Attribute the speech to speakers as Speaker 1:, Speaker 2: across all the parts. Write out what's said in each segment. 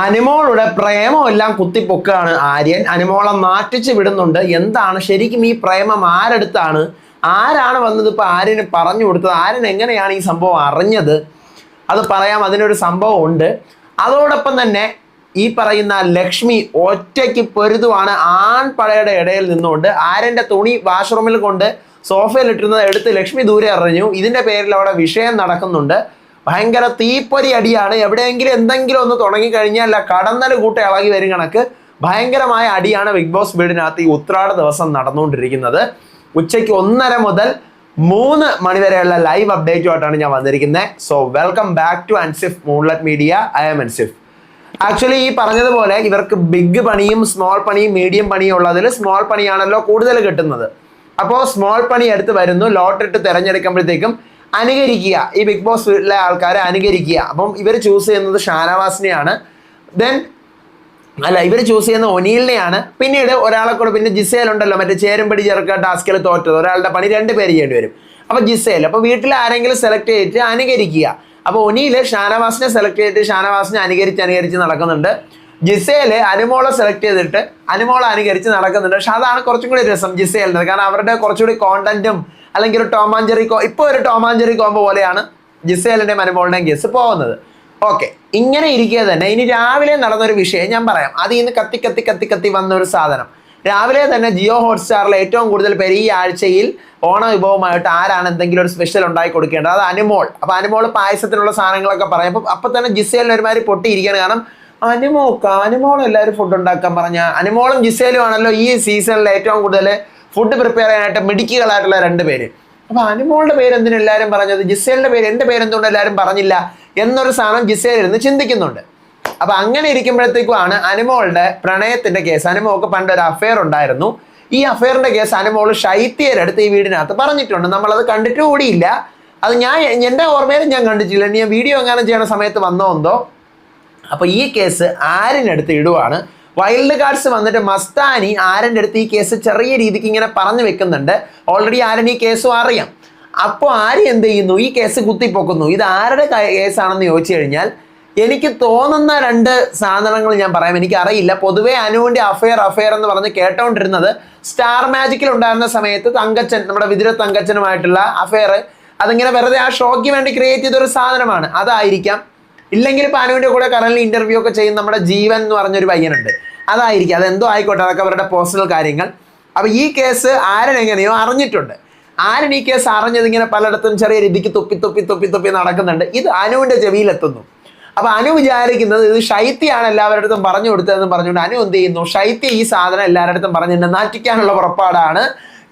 Speaker 1: അനുമോളുടെ പ്രേമം എല്ലാം കുത്തിപ്പൊക്കുകയാണ് ആര്യൻ. അനുമോളെ മാറ്റിച്ച് വിടുന്നുണ്ട്. എന്താണ് ശരിക്കും ഈ പ്രേമം ആരെടുത്താണ്? ആരാണ് വന്നത് ഇപ്പൊ ആര്യന് പറഞ്ഞു കൊടുത്തത്? ആര്യൻ എങ്ങനെയാണ് ഈ സംഭവം അറിഞ്ഞത്? അത് പറയാം. അതിനൊരു സംഭവം ഉണ്ട്. അതോടൊപ്പം തന്നെ ഈ പറയുന്ന ലക്ഷ്മി ഒറ്റയ്ക്ക് പൊരുതുവാണ്. ആൺപടയുടെ ഇടയിൽ നിന്നുകൊണ്ട് ആര്യന്റെ തുണി വാഷ്റൂമിൽ കൊണ്ട് സോഫയിൽ ഇട്ടിരുന്നത് എടുത്ത് ലക്ഷ്മി ദൂരെ അറിഞ്ഞു ഇതിന്റെ പേരിൽ അവിടെ വിഷയം നടക്കുന്നുണ്ട്. ഭയങ്കര തീപ്പൊരി അടിയാണ്. എവിടെയെങ്കിലും എന്തെങ്കിലും ഒന്ന് തുടങ്ങിക്കഴിഞ്ഞാൽ അല്ല കടന്നൽ കൂട്ട ഇളകി വരും കണക്ക്. ഭയങ്കരമായ അടിയാണ് ബിഗ് ബോസ് വീടിനകത്ത് ഈ ഉത്രാട ദിവസം നടന്നുകൊണ്ടിരിക്കുന്നത്. ഉച്ചയ്ക്ക് ഒന്നര മുതൽ മൂന്ന് മണിവരെയുള്ള ലൈവ് അപ്ഡേറ്റുമായിട്ടാണ് ഞാൻ വന്നിരിക്കുന്നത്. So welcome back to Ansif moonlet media I am Ansif actually ഈ പറഞ്ഞതുപോലെ ഇവർക്ക് ബിഗ് പണിയും സ്മോൾ പണിയും മീഡിയം പണിയും ഉള്ളതിൽ സ്മോൾ പണിയാണല്ലോ കൂടുതൽ കിട്ടുന്നത്. അപ്പോൾ സ്മോൾ പണി എടുത്ത് വരുന്നു. ലോട്ടിട്ട് തിരഞ്ഞെടുക്കുമ്പോഴത്തേക്കും അനുകരിക്കുക. ഈ ബിഗ് ബോസ് വീട്ടിലെ ആൾക്കാരെ അനുകരിക്കുക. അപ്പം ഇവർ ചൂസ് ചെയ്യുന്നത് ഷാനവാസിനെയാണ്. ദെൻ അല്ല ഇവർ ചൂസ് ചെയ്യുന്ന ഒനീലിനെയാണ്. പിന്നീട് ഒരാളെ കൂടെ പിന്നെ ജിസേൽ ഉണ്ടല്ലോ മറ്റേ ചേരുംപടി ചെറുക്ക ടാസ്കിൽ തോറ്റത്. ഒരാളുടെ പണി രണ്ട് പേര് ചെയ്യേണ്ടി വരും. അപ്പോൾ ജിസേൽ അപ്പോൾ വീട്ടിൽ ആരെങ്കിലും സെലക്ട് ചെയ്തിട്ട് അനുകരിക്കുക. അപ്പോൾ ഒനീൽ ഷാനവാസിനെ സെലക്ട് ചെയ്തിട്ട് ഷാനവാസിനെ അനുകരിച്ച് അനുകരിച്ച് നടക്കുന്നുണ്ട്. ജിസേൽ അനുമോളെ സെലക്ട് ചെയ്തിട്ട് അനുമോളെ അനുകരിച്ച് നടക്കുന്നുണ്ട്. പക്ഷെ അതാണ് കുറച്ചും കൂടി രസം ജിസേലിന് കാരണം അവരുടെ കുറച്ചുകൂടി കോണ്ടന്റും അല്ലെങ്കിൽ ഒരു ടോമാഞ്ചെറി കോ ഇപ്പോൾ ഒരു ടോമാഞ്ചെറി കോമ്പോ പോലെയാണ് ജിസേലിന്റെ അനുമോളുടെയും കേസ് പോകുന്നത്. ഓക്കെ ഇങ്ങനെ ഇരിക്കുക തന്നെ. ഇനി രാവിലെ നടന്നൊരു വിഷയം ഞാൻ പറയാം. അതിൽ നിന്ന് കത്തി കത്തി കത്തി കത്തി വന്ന ഒരു സാധനം. രാവിലെ തന്നെ ജിയോ ഹോട്ട്സ്റ്റാറിൽ ഏറ്റവും കൂടുതൽ പേര് ഈ ആഴ്ചയിൽ ഓണ വിഭവമായിട്ട് ആരാണ് എന്തെങ്കിലും ഒരു സ്പെഷ്യൽ ഉണ്ടാക്കി കൊടുക്കേണ്ടത്? അത് അനുമോൾ. അപ്പൊ അനുമോൾ പായസത്തിനുള്ള സാധനങ്ങളൊക്കെ പറയും അപ്പൊ അപ്പൊ തന്നെ ജിസേലിന് ഒരുമാതിരി പൊട്ടിയിരിക്കുകയാണ്. കാരണം അനുമോക്ക അനുമോൾ എല്ലാവരും ഫുഡ് ഉണ്ടാക്കാൻ പറഞ്ഞ അനുമോളും ജിസേലും ആണല്ലോ ഈ സീസണിൽ ഏറ്റവും കൂടുതൽ ഫുഡ് പ്രിപ്പയർ ചെയ്യാനായിട്ട് മിടുക്കികളായിട്ടുള്ള രണ്ട് പേര്. അപ്പോൾ അനുമോളുടെ പേര് എന്തിനും എല്ലാവരും പറഞ്ഞത്? ജിസേലിന്റെ പേര് എന്റെ പേരെന്തുകൊണ്ട് എല്ലാവരും പറഞ്ഞില്ല? എന്നൊരു സാധനം ജിസേൽ ഇരുന്ന് ചിന്തിക്കുന്നുണ്ട്. അപ്പൊ അങ്ങനെ ഇരിക്കുമ്പോഴത്തേക്കുമാണ് അനുമോളുടെ പ്രണയത്തിന്റെ കേസ്. അനുമോൾക്ക് ഒരു അഫെയർ ഉണ്ടായിരുന്നു. ഈ അഫെയറിന്റെ കേസ് അനുമോൾ ശൈത്യരെടുത്ത് ഈ വീടിനകത്ത് പറഞ്ഞിട്ടുണ്ട്. നമ്മളത് കണ്ടിട്ട് കൂടിയില്ല. അത് ഞാൻ എന്റെ ഓർമ്മയിലും ഞാൻ കണ്ടിട്ടില്ല. ഇനി ഞാൻ വീഡിയോ എങ്ങനെ ചെയ്യണ സമയത്ത് വന്നോ എന്തോ? അപ്പൊ ഈ കേസ് ആരിനടുത്ത് ഇടുവാണ്? വൈൽഡ് കാർഡ്സ് വന്നിട്ട് മസ്താനി ആരന്റെ അടുത്ത് ഈ കേസ് ചെറിയ രീതിക്ക് ഇങ്ങനെ പറഞ്ഞു വെക്കുന്നുണ്ട്. ഓൾറെഡി ആരൻ ഈ കേസും അറിയാം. അപ്പോൾ ആര് എന്ത് ചെയ്യുന്നു? ഈ കേസ് കുത്തിപ്പൊക്കുന്നു. ഇത് ആരുടെ കേസാണെന്ന് ചോദിച്ചു കഴിഞ്ഞാൽ എനിക്ക് തോന്നുന്ന രണ്ട് സാധനങ്ങൾ ഞാൻ പറയാം. എനിക്ക് അറിയില്ല പൊതുവേ അനുവിന്റെ അഫയർ അഫയർ എന്ന് പറഞ്ഞ് കേട്ടോണ്ടിരുന്നത് സ്റ്റാർ മാജിക്കിൽ ഉണ്ടായിരുന്ന സമയത്ത് തങ്കച്ചൻ നമ്മുടെ വിതുര തങ്കച്ചനുമായിട്ടുള്ള അഫയർ അതിങ്ങനെ വെറുതെ ആ ഷോയ്ക്ക് വേണ്ടി ക്രിയേറ്റ് ചെയ്തൊരു സാധനമാണ്. അതായിരിക്കാം ഇല്ലെങ്കിൽ പാനുവിന്റെ കൂടെ കറന്റ് ഇന്റർവ്യൂ ഒക്കെ ചെയ്യുന്ന നമ്മുടെ ജീവൻ എന്ന് പറഞ്ഞൊരു പയ്യനുണ്ട്. അതായിരിക്കും. അതെന്തോ ആയിക്കോട്ടെ അതൊക്കെ അവരുടെ പേഴ്സണൽ കാര്യങ്ങൾ. അപ്പോൾ ഈ കേസ് ആരൻ എങ്ങനെയോ അറിഞ്ഞിട്ടുണ്ട്. ആരൻ ഈ കേസ് അറിഞ്ഞത് ഇങ്ങനെ പലയിടത്തും ചെറിയ രീതിക്ക് തുപ്പി തുപ്പി തുപ്പി തുപ്പി നടക്കുന്നുണ്ട്. ഇത് അനുവിന്റെ ചെവിയിലെത്തുന്നു. അപ്പോൾ അനു വിചാരിക്കുന്നത് ഇത് ശൈത്യാണ് എല്ലാവരുടെ അടുത്തും പറഞ്ഞു കൊടുത്തതെന്ന് പറഞ്ഞുകൊണ്ട് അനു എന്ത് ചെയ്യുന്നു? ശൈത്യ ഈ സാധനം എല്ലാവരുടെ അടുത്തും പറഞ്ഞു എന്നെ നാറ്റിക്കാനുള്ള പുറപ്പാടാണ്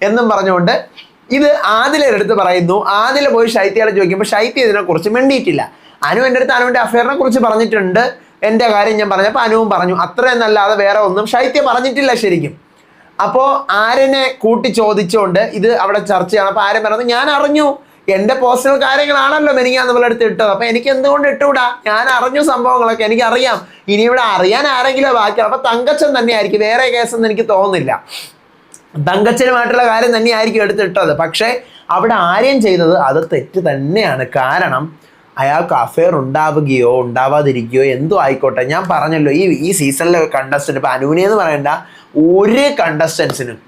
Speaker 1: എന്നും പറഞ്ഞുകൊണ്ട് ഇത് ആദിലയുടെ അടുത്ത് പറയുന്നു. ആദില പോയി ശൈത്യയോട് ചോദിക്കുമ്പോൾ ശൈത്യ ഇതിനെക്കുറിച്ച് മിണ്ടിയിട്ടില്ല. അനു എന്റെ അടുത്ത് അനുവിന്റെ അഫെയറിനെ കുറിച്ച് പറഞ്ഞിട്ടുണ്ട്. എന്റെ കാര്യം ഞാൻ പറഞ്ഞപ്പോൾ അനുവും പറഞ്ഞു. അത്രയെന്നല്ലാതെ വേറെ ഒന്നും ശൈത്യം പറഞ്ഞിട്ടില്ല ശരിക്കും. അപ്പോൾ ആരനെ കൂട്ടി ചോദിച്ചുകൊണ്ട് ഇത് അവിടെ ചർച്ചയാണ്. അപ്പോൾ ആര്യൻ പറഞ്ഞു ഞാൻ അറിഞ്ഞു. എന്റെ പേഴ്സണൽ കാര്യങ്ങളാണല്ലോ എനിക്ക് അതുപോലെ നമ്മളെടുത്ത് ഇട്ടത്. അപ്പം എനിക്ക് എന്തുകൊണ്ട് ഇട്ടുകൂടാ? ഞാൻ അറിഞ്ഞു സംഭവങ്ങളൊക്കെ എനിക്കറിയാം. ഇനി ഇവിടെ അറിയാൻ ആരെങ്കിലും ബാക്കി അപ്പം തങ്കച്ചൻ തന്നെയായിരിക്കും. വേറെ കേസൊന്നും എനിക്ക് തോന്നുന്നില്ല. തങ്കച്ചനുമായിട്ടുള്ള കാര്യം തന്നെയായിരിക്കും എടുത്തിട്ടത്. പക്ഷേ അവിടെ ആര്യം ചെയ്തത് അത് തെറ്റ് തന്നെയാണ്. കാരണം അയാൾക്ക് അഫെയർ ഉണ്ടാവുകയോ ഉണ്ടാവാതിരിക്കുകയോ എന്തോ ആയിക്കോട്ടെ. ഞാൻ പറഞ്ഞല്ലോ ഈ ഈ സീസണിലെ കണ്ടസ്റ്റന്റ് ഇപ്പം അനുവിനെ എന്ന് പറയണ്ട ഒരു കണ്ടസ്റ്റൻസിനും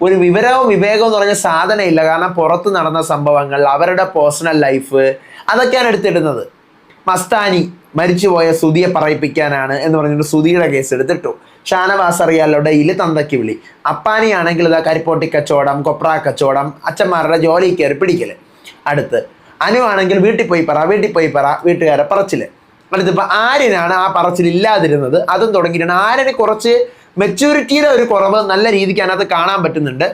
Speaker 1: ഒരു വിവരവും വിവേകവും എന്ന് പറഞ്ഞ സാധനം ഇല്ല കാരണം പുറത്ത് നടന്ന സംഭവങ്ങൾ അവരുടെ പേഴ്സണൽ ലൈഫ് അതൊക്കെയാണ് എടുത്തിടുന്നത്. മസ്താനി മരിച്ചുപോയ സുതിയെ പറയിപ്പിക്കാനാണ് എന്ന് പറഞ്ഞിട്ട് സുതിയുടെ കേസ് എടുത്തിട്ടു. ഷാനവാസ് അറിയാലോ ഡെയിലി തന്തയ്ക്ക് വിളി. അപ്പാനിയാണെങ്കിൽ ഇതാ കരിപ്പോട്ടി കച്ചവടം കൊപ്ര കച്ചവടം അച്ഛന്മാരുടെ ജോലി കയറി പിടിക്കൽ. അടുത്ത് അനു ആണെങ്കിൽ വീട്ടിൽ പോയി പറ വീട്ടിൽ പോയി പറ വീട്ടുകാരെ പറച്ചിൽ. അടുത്തിപ്പോൾ ആര്യനാണ് ആ പറച്ചിൽ ഇല്ലാതിരുന്നത്. അതും തുടങ്ങിയിട്ടുണ്ട്. ആര്യന് കുറച്ച് മെച്യൂരിറ്റിയുടെ ഒരു കുറവ് നല്ല രീതിക്ക് അതിനകത്ത് കാണാൻ പറ്റുന്നുണ്ട്.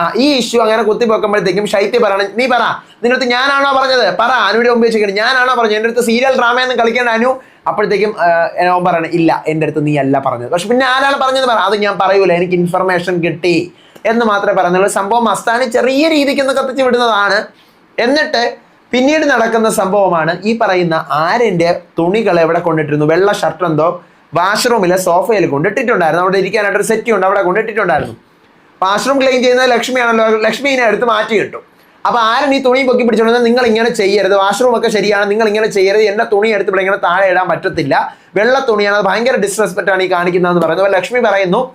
Speaker 1: ആ ഈ ഇഷ്യൂ അങ്ങനെ കുത്തിപ്പോക്കുമ്പോഴത്തേക്കും ശൈത്യ പറയണം നീ പറ നിന്റെ അടുത്ത് ഞാനാണോ പറഞ്ഞത്? പറ അനുവിടെ മുമ്പ് വെച്ചിട്ട് ഞാനാണോ പറഞ്ഞത്? എന്റെ അടുത്ത് സീരിയൽ ഡ്രാമയൊന്നും കളിക്കേണ്ട അനു. അപ്പോഴത്തേക്കും ഓൻ പറയണം ഇല്ല എന്റെ അടുത്ത് നീ അല്ല പറഞ്ഞത്. പക്ഷെ പിന്നെ ആരാണ് പറഞ്ഞത് പറ? അത് ഞാൻ പറയൂല എനിക്ക് ഇൻഫർമേഷൻ കിട്ടി എന്ന് മാത്രമേ പറയുന്നുള്ളൂ സംഭവം മസ്താനി ചെറിയ രീതിക്ക് ഒന്ന് കത്തിച്ച് വിടുന്നതാണ്. എന്നിട്ട് പിന്നീട് നടക്കുന്ന സംഭവമാണ് ഈ പറയുന്ന ആര്യന്റെ തുണികൾ എവിടെ കൊണ്ടിട്ടിരുന്നു? വെള്ള ഷർട്ട് എന്തോ വാഷ്റൂമിലെ സോഫയിൽ കൊണ്ടിട്ടിട്ടുണ്ടായിരുന്നു. അവിടെ ഇരിക്കാനായിട്ട് ഒരു സെറ്റി ഉണ്ട്. അവിടെ കൊണ്ടിട്ടിട്ടുണ്ടായിരുന്നു. വാഷ്റൂം ക്ലീൻ ചെയ്യുന്നത് ലക്ഷ്മിയാണല്ലോ. ലക്ഷ്മിനെ എടുത്ത് മാറ്റി കിട്ടും. അപ്പൊ ആരും ഈ തുണി പൊക്കി പിടിച്ചോണ്ടെന്ന് നിങ്ങൾ ഇങ്ങനെ ചെയ്യരുത്. വാഷ്റൂം ഒക്കെ ശരിയാണ്. നിങ്ങൾ ഇങ്ങനെ ചെയ്യരുത്. എന്റെ തുണി എടുത്ത് ഇവിടെ ഇങ്ങനെ താഴെ ഇടാൻ പറ്റത്തില്ല. വെള്ള തുണിയാണ്. അത് ഭയങ്കര ഡിസ്റെസ്പെക്റ്റ് ആണ് ഈ കാണിക്കുന്നതെന്ന് പറയുന്നത്. അപ്പൊ ലക്ഷ്മി പറയുന്നു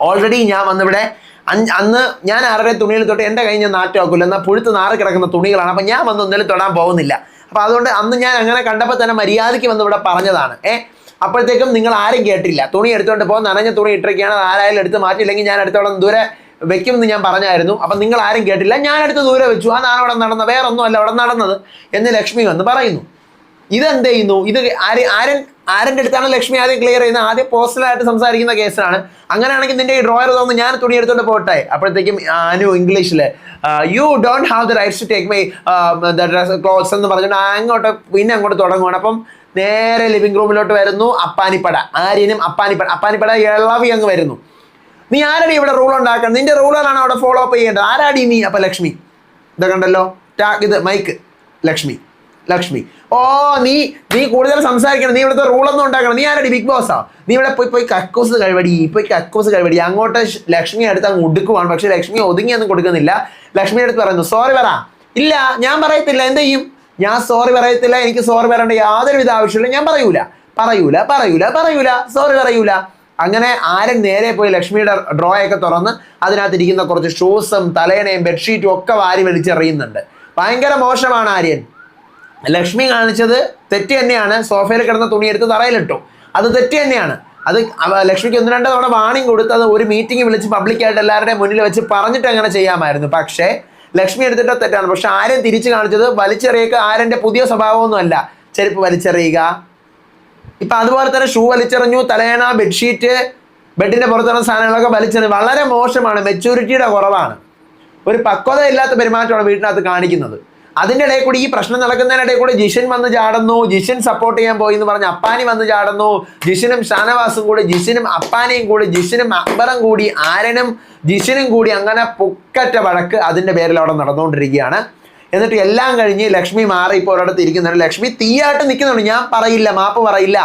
Speaker 1: ഓൾറെഡി ഞാൻ വന്നിവിടെ അന്ന് ഞാൻ ആരുടെ തുണിയിൽ തൊട്ട് എന്റെ കൈ ഞാൻ നാറ്റം ആക്കില്ല എന്നാൽ പുഴുത്ത് നാറി കിടക്കുന്ന തുണികളാണ്. അപ്പം ഞാൻ വന്ന് ഒന്നിലും തൊടാൻ പോകുന്നില്ല. അപ്പം അതുകൊണ്ട് അന്ന് ഞാൻ അങ്ങനെ കണ്ടപ്പോൾ തന്നെ മര്യാദയ്ക്ക് വന്ന് ഇവിടെ പറഞ്ഞതാണ്. ഏ അപ്പോഴത്തേക്കും നിങ്ങൾ ആരും കേട്ടില്ല. തുണി എടുത്തുകൊണ്ട് പോകും നനഞ്ഞ തുണി ഇട്ടിരിക്കുകയാണ്. ആരായാലും എടുത്ത് മാറ്റിയില്ലെങ്കിൽ ഞാൻ അടുത്തോളം ദൂരെ വെക്കുമെന്ന് ഞാൻ പറഞ്ഞായിരുന്നു. അപ്പം നിങ്ങൾ ആരും കേട്ടില്ല. ഞാൻ എടുത്ത് ദൂരെ വെച്ചു. ആ നാളെ അവിടെ നടന്ന വേറൊന്നുമല്ല അവിടെ നടന്നത് എന്ന് ലക്ഷ്മി വന്ന് പറയുന്നു. ഇതെന്ത് ചെയ്യുന്നു? ഇത് ആര് ആരൻ ആരന്റെ അടുത്താണ് ലക്ഷ്മി ആദ്യം ക്ലിയർ ചെയ്യുന്നത്? ആദ്യം പോസ്റ്റലായിട്ട് സംസാരിക്കുന്ന കേസാണ് അങ്ങനെയാണെങ്കിൽ നിന്റെ ഈ ഡ്രോയർ തോന്നുന്നു ഞാൻ തുണി എടുത്തോണ്ട് പോട്ടെ. അപ്പോഴത്തേക്കും അനു ഇംഗ്ലീഷിൽ you don't have the rights to take my dress clothes എന്ന് പറഞ്ഞിട്ട് അങ്ങോട്ട് പിന്നെ അങ്ങോട്ട് തുടങ്ങുകയാണ് അപ്പം നേരെ ലിവിംഗ് റൂമിലോട്ട് വരുന്നു അപ്പാനിപ്പട. ആര്യനും അപ്പാനിപ്പട. അപ്പാനിപ്പട ഇളവി അങ്ങ് വരുന്നു. നീ ആരടി ഇവിടെ റൂൾ ഉണ്ടാക്കണം നിന്റെ റൂളാണ് അവിടെ ഫോളോ അപ്പ് ചെയ്യേണ്ടത്? ആരാടി നീ? അപ്പം ലക്ഷ്മി. ഇത് കണ്ടല്ലോ? ടാ- ഇത് മൈക്ക്. ലക്ഷ്മി. ലക്ഷ്മി. ഓ നീ നീ കൂടുതൽ സംസാരിക്കണം. നീ ഇവിടുത്തെ റൂളൊന്നും ഉണ്ടാക്കണം. നീ ആരടി ബിഗ് ബോസാ നീ ഇവിടെ പോയി പോയി കക്കൂസ് കഴിവടി പോയി കക്കൂസ് കഴിവടി. അങ്ങോട്ട് ലക്ഷ്മി അടുത്ത് അങ്ങ് ഒടുക്കുവാണ് പക്ഷെ ലക്ഷ്മി ഒതുങ്ങിയൊന്നും കൊടുക്കുന്നില്ല. ലക്ഷ്മി അടുത്ത് പറയുന്നു സോറി പറ. ഇല്ല ഞാൻ പറയത്തില്ല. എന്ത് ചെയ്യും? ഞാൻ സോറി പറയത്തില്ല. എനിക്ക് സോറി പറയേണ്ട യാതൊരുവിധ ആവശ്യമില്ല. ഞാൻ പറയൂല. പറയൂല പറയൂല പറയൂല. സോറി പറയൂല. അങ്ങനെ ആരും നേരെ പോയി ലക്ഷ്മിയുടെ ഡ്രോ ഒക്കെ തുറന്ന് അതിനകത്തിരിക്കുന്ന കുറച്ച് ഷൂസും തലേണയും ബെഡ്ഷീറ്റും ഒക്കെ വാരി വലിച്ചെറിയുന്നുണ്ട്. ഭയങ്കര മോശമാണ് ആര്യൻ. ലക്ഷ്മി കാണിച്ചത് തെറ്റ് തന്നെയാണ്. സോഫയിൽ കിടന്ന തുണി എടുത്ത് തറയിലിട്ടു. അത് തെറ്റ് തന്നെയാണ്. അത് ലക്ഷ്മിക്ക് ഒന്ന് രണ്ടോ തവണ വാണിംഗ് അത് ഒരു മീറ്റിംഗ് വിളിച്ച് പബ്ലിക്കായിട്ട് എല്ലാവരുടെയും മുന്നിൽ വെച്ച് പറഞ്ഞിട്ട് അങ്ങനെ ചെയ്യാമായിരുന്നു. പക്ഷേ ലക്ഷ്മി എടുത്തിട്ട് തെറ്റാണ്. പക്ഷെ ആരും തിരിച്ചു കാണിച്ചത് വലിച്ചെറിയൊക്കെ ആരന്റെ പുതിയ സ്വഭാവമൊന്നുമല്ല. ചെരുപ്പ് വലിച്ചെറിയുക. ഇപ്പം അതുപോലെ തന്നെ ഷൂ വലിച്ചെറിഞ്ഞു തലേണ ബെഡ്ഷീറ്റ് ബെഡിന്റെ പുറത്തുള്ള സാധനങ്ങളൊക്കെ വലിച്ചെറിഞ്ഞു. വളരെ മോശമാണ്. മെച്ചൂരിറ്റിയുടെ കുറവാണ്. ഒരു പക്വത ഇല്ലാത്ത പെരുമാറ്റമാണ് വീട്ടിനകത്ത് കാണിക്കുന്നത്. അതിന്റെ ഇടയിൽ കൂടി ഈ പ്രശ്നം നടക്കുന്നതിനിടയിൽ കൂടി ജിഷൻ വന്ന് ചാടുന്നു ജിഷൻ സപ്പോർട്ട് ചെയ്യാൻ പോയി എന്ന് പറഞ്ഞ് അപ്പാനി വന്ന് ചാടുന്നു ജിഷനും ഷാനവാസും കൂടി ജിഷനും അപ്പാനിയും കൂടി ജിഷനും അക്ബറും കൂടി ആരനും ജിഷനും കൂടി അങ്ങനെ പൊക്കറ്റ വഴക്ക് അതിന്റെ പേരിൽ അവിടെ നടന്നുകൊണ്ടിരിക്കുകയാണ്. എന്നിട്ട് എല്ലാം കഴിഞ്ഞ് ലക്ഷ്മി മാറി ഇപ്പോൾ ഒരിടത്ത് ഇരിക്കുന്നുണ്ട്. ലക്ഷ്മി തീയായിട്ട് നിൽക്കുന്നുണ്ട്. ഞാൻ പറയില്ല മാപ്പ് പറയില്ല.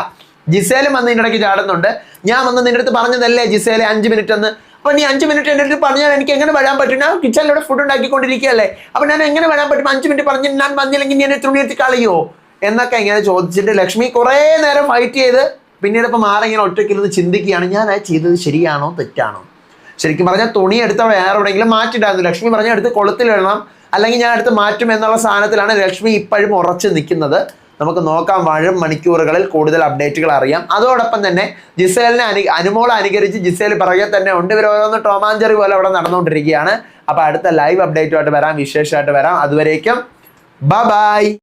Speaker 1: ജിസേലും വന്ന് ഇടയ്ക്ക് ചാടുന്നുണ്ട്. ഞാൻ വന്ന് നിന്റെ അടുത്ത് പറഞ്ഞതല്ലേ ജിസേലെ അഞ്ച് മിനിറ്റ് എന്ന്? അപ്പൊ നീ അഞ്ച് മിനിറ്റ് എന്റെ അടുത്ത് പറഞ്ഞാൽ എനിക്ക് എങ്ങനെ വരാൻ പറ്റും? ഞാൻ കിച്ചണിലൂടെ ഫുഡ് ഉണ്ടാക്കിക്കൊണ്ടിരിക്കുകയല്ലേ. അപ്പൊ ഞാൻ എങ്ങനെ വരാൻ പറ്റും? അഞ്ച് മിനിറ്റ് പറഞ്ഞ് ഞാൻ വന്നില്ലെങ്കിൽ എന്നെ തുണി എടുത്ത് കളയോ? എന്നൊക്കെ ഇങ്ങനെ ചോദിച്ചിട്ട് ലക്ഷ്മി കുറേ നേരം ഫൈറ്റ് ചെയ്ത് പിന്നീട് ഇപ്പൊ മാറി ഇങ്ങനെ ഒറ്റയ്ക്കിരുന്ന് ചിന്തിക്കുകയാണ്. ഞാൻ അത് ചെയ്തത് ശരിയാണോ? തെറ്റാണോ? ശരിക്കും പറഞ്ഞാൽ തുണി എടുത്ത വേറെ എവിടെയെങ്കിലും മാറ്റിയിട്ടായിരുന്നു ലക്ഷ്മി പറഞ്ഞാൽ എടുത്ത് കൊളുത്തിലിടണം അല്ലെങ്കിൽ ഞാൻ എടുത്ത് മാറ്റും എന്നുള്ള സാധനത്തിലാണ് ലക്ഷ്മി ഇപ്പോഴും ഉറച്ചു നിൽക്കുന്നത്. നമുക്ക് നോക്കാം വരും മണിക്കൂറുകളിൽ കൂടുതൽ അപ്ഡേറ്റുകൾ അറിയാം. അതോടൊപ്പം തന്നെ ജിസേലിനെ അനു അനുമോളെ അനുകരിച്ച് ജിസേൽ പിറകെ തന്നെ ഉണ്ട്. ഇവർ ഓരോന്ന് ടോമാഞ്ചറി പോലെ അവിടെ നടന്നുകൊണ്ടിരിക്കുകയാണ്. അപ്പോൾ അടുത്ത ലൈവ് അപ്ഡേറ്റുമായിട്ട് വരാം വിശേഷമായിട്ട് വരാം. അതുവരേക്കും ബ ബൈ